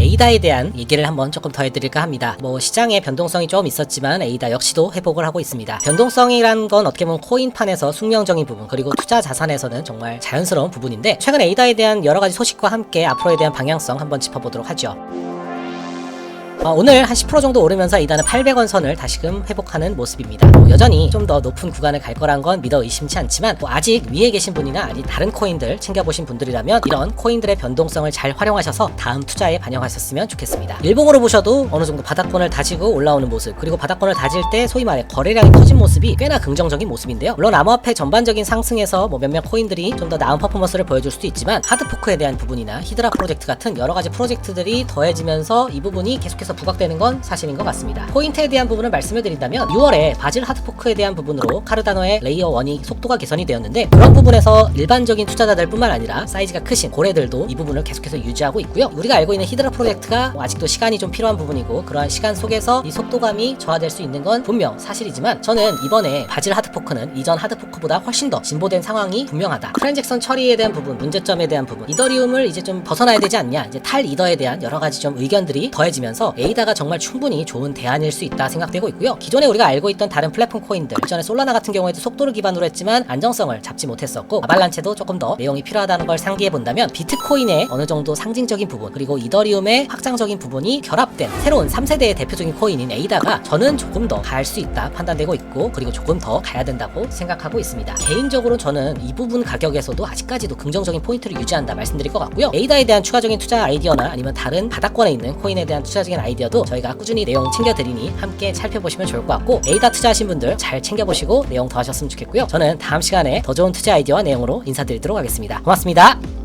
에이다에 대한 얘기를 한번 조금 더 해드릴까 합니다. 뭐 시장에 변동성이 좀 있었지만 에이다 역시도 회복을 하고 있습니다. 변동성이란 건 어떻게 보면 코인판에서 숙명적인 부분 그리고 투자 자산에서는 정말 자연스러운 부분인데 최근 에이다에 대한 여러 가지 소식과 함께 앞으로에 대한 방향성 한번 짚어보도록 하죠. 어, 오늘 한 10% 정도 오르면서 이단은 800원 선을 다시금 회복하는 모습입니다. 뭐 여전히 좀 더 높은 구간을 갈 거란 건 믿어 의심치 않지만 뭐 아직 위에 계신 분이나 아직 다른 코인들 챙겨보신 분들이라면 이런 코인들의 변동성을 잘 활용하셔서 다음 투자에 반영하셨으면 좋겠습니다. 일봉으로 보셔도 어느 정도 바닥권을 다지고 올라오는 모습 그리고 바닥권을 다질 때 소위 말해 거래량이 터진 모습이 꽤나 긍정적인 모습인데요. 물론 암호화폐 전반적인 상승에서 뭐 몇몇 코인들이 좀 더 나은 퍼포먼스를 보여줄 수도 있지만 하드포크에 대한 부분이나 히드라 프로젝트 같은 여러 가지 프로젝트들이 더해지면서 이 부분이 계속해서 부각되는 건 사실인 것 같습니다. 포인트에 대한 부분을 말씀을 드린다면 6월에 바질 하드포크에 대한 부분으로 카르다노의 레이어 1이 속도가 개선이 되었는데 그런 부분에서 일반적인 투자자들뿐만 아니라 사이즈가 크신 고래들도 이 부분을 계속해서 유지하고 있고요. 우리가 알고 있는 히드라 프로젝트가 뭐 아직도 시간이 좀 필요한 부분이고 그러한 시간 속에서 이 속도감이 저하될 수 있는 건 분명 사실이지만 저는 이번에 바질 하드포크는 이전 하드포크보다 훨씬 더 진보된 상황이 분명하다. 트랜잭션 처리에 대한 부분, 문제점에 대한 부분, 이더리움을 이제 좀 벗어나야 되지 않냐, 이제 탈 이더에 대한 여러 가지 좀 의견들이 더해지면서 에이다가 정말 충분히 좋은 대안일 수 있다 생각되고 있고요. 기존에 우리가 알고 있던 다른 플랫폼 코인들, 전에 솔라나 같은 경우에도 속도를 기반으로 했지만 안정성을 잡지 못했었고 아발란체도 조금 더 내용이 필요하다는 걸 상기해 본다면 비트코인의 어느 정도 상징적인 부분 그리고 이더리움의 확장적인 부분이 결합된 새로운 3세대의 대표적인 코인인 에이다가 저는 조금 더 갈 수 있다 판단되고 있고 그리고 조금 더 가야 된다고 생각하고 있습니다. 개인적으로 저는 이 부분 가격에서도 아직까지도 긍정적인 포인트를 유지한다 말씀드릴 것 같고요. 에이다에 대한 추가적인 투자 아이디어나 아니면 다른 바닥권에 있는 코인에 대한 투자적인 아이디어도 저희가 꾸준히 내용 챙겨드리니 함께 살펴보시면 좋을 것 같고 에이다 투자하신 분들 잘 챙겨보시고 내용 더 하셨으면 좋겠고요. 저는 다음 시간에 더 좋은 투자 아이디어와 내용으로 인사드리도록 하겠습니다. 고맙습니다.